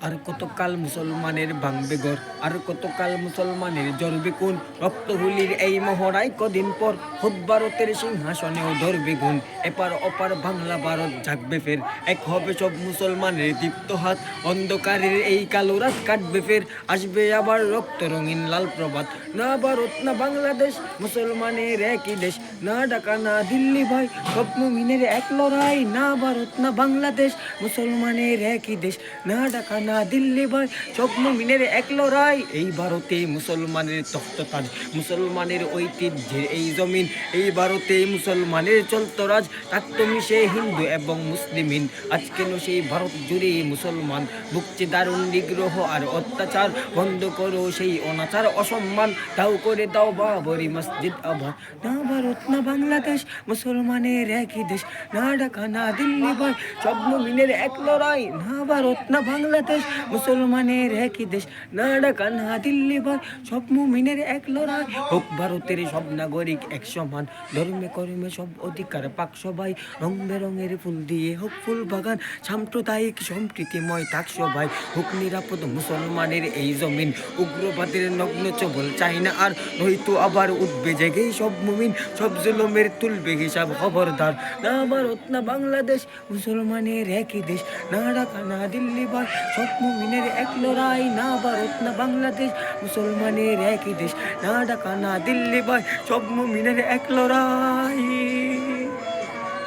আর কতকাল মুসলমানের ভাঙবে ঘর? আর কতকাল মুসলমানের জ্বরবে কোন রক্ত হুলির এই মহড়াই কদিন পর খুদ ভারতের সিংহাসনেও ধরবে গুণ এপার অপার বাংলা ভারত জাগবে ফের। এক হবে সব মুসলমানের দীপ্ত হাত, অন্ধকারের এই কালো রাত কাটবে ফের। আসবে আবার রক্ত রঙিন লাল প্রভাত। না ভারত, না বাংলাদেশ, মুসলমানের একই দেশ। না ঢাকা, না দিল্লি ভাই সব মুমিনের এক লড়াই। না ভারত, না বাংলাদেশ, মুসলমানের একই দেশ। না ঢাকা, না দিল্লি ভাই সব মুমিনের এক লড়াই। এই ভারতে মুসলমানের তখ্ততাজ মুসলমানের ঐতিহ্যের এই জমিন। এই ভারতে মুসলমানের চলতরাজ থাকতো মিশে হিন্দু এবং মুসলিমিন। আজকে সেই ভারত জুড়ে মুসলমান। ভুগছে দারুণ নিগ্রহ আর অত্যাচার। বন্ধ করো সেই অনাচার, অসম্মান। তাও করে দাও বাবরি মসজিদ আবার। না ভারত, না বাংলাদেশ, মুসলমানের একই দেশ। না ঢাকা, না দিল্লি ভাই সব মুমিনের এক লড়াই। না ভারত, না বাংলাদেশ, মুসলমানের একই দেশ। না ঢাকা, না দিল্লি ভাই সব মুমিনের এক লড়াই। হোক ভারতের সব নাগরিক এক সমান। ধর্মে কর্মে সব অধিকার, পাক সবাই। রং বেরঙের ফুল দিয়ে হোক ফুল বাগান। সাম্প্রদায়িক সম্প্রীতিময় থাক সবাই। হোক নিরাপদ মুসলমানের এই জমিন। উগ্রবাদের নগ্ন চবল চাই না আর, নয়তো আবার উঠবে জেগেই সব মুমিন। সব জুলুমের তুলবে হিসাব খবরদার। না ভারত, না বাংলাদেশ, মুসলমানের একই দেশ। না ঢাকা, না দিল্লি বা সব মুমিনের এক লড়াই। না ভারত, না বাংলাদেশ, মুসলমানের একই দেশ। না ঢাকা, না দিল্লি বা সব মুমিনের এক লড়াই।